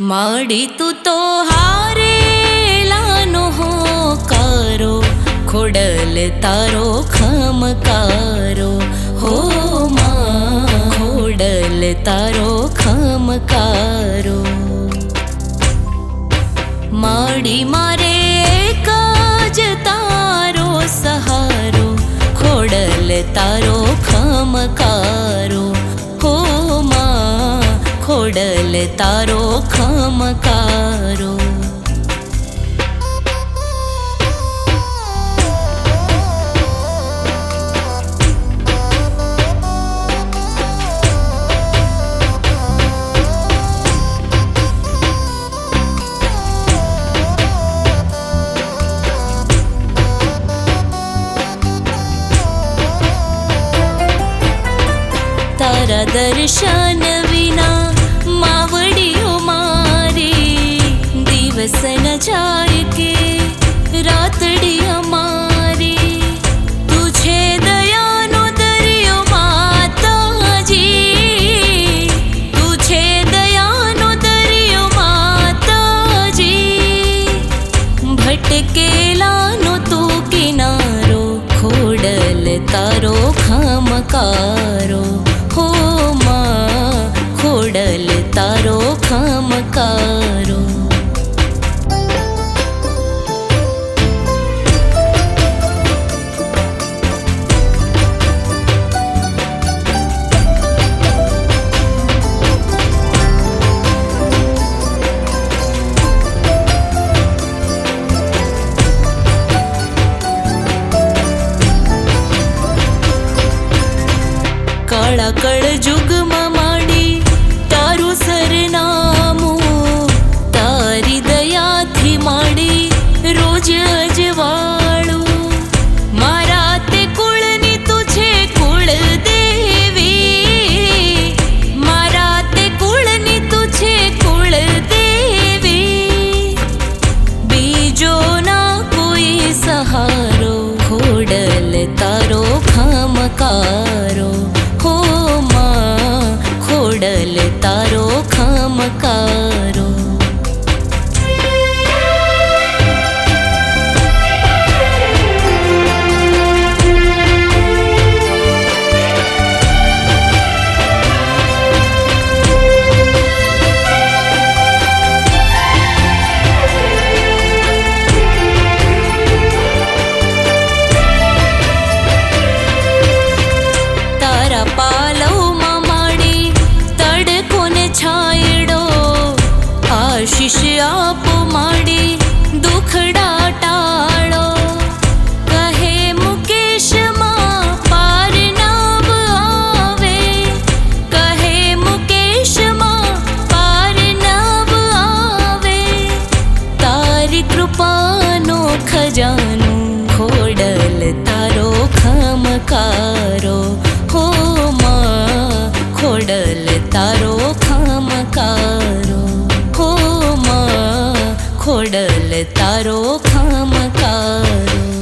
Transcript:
માડી તું તો હારેલાનો હોકારો, ખોડલ તારો ખમકારો. હો માં, ખોડલ તારો ખમકારો. માડી મારે એક જ તારો સહારો, ખોડલ તારો ખમકારો. હો માં ખોડલ તારો ખમકારો તારા દર્શન જાય કે રાતડી અમારી તું છે દયાનો દરિયો માતાજી તું છે દયાનો દરિયો માતાજી ભટકેલાનો તું કિનારો ખોડલ તારો ખમકારો હો માં ખોડલ તારો ખમકારો કાળા મજાનું ખોડલ તારો ખમકારો હો માં ખોડલ તારો ખમકારો હો માં ખોડલ તારો ખમકારો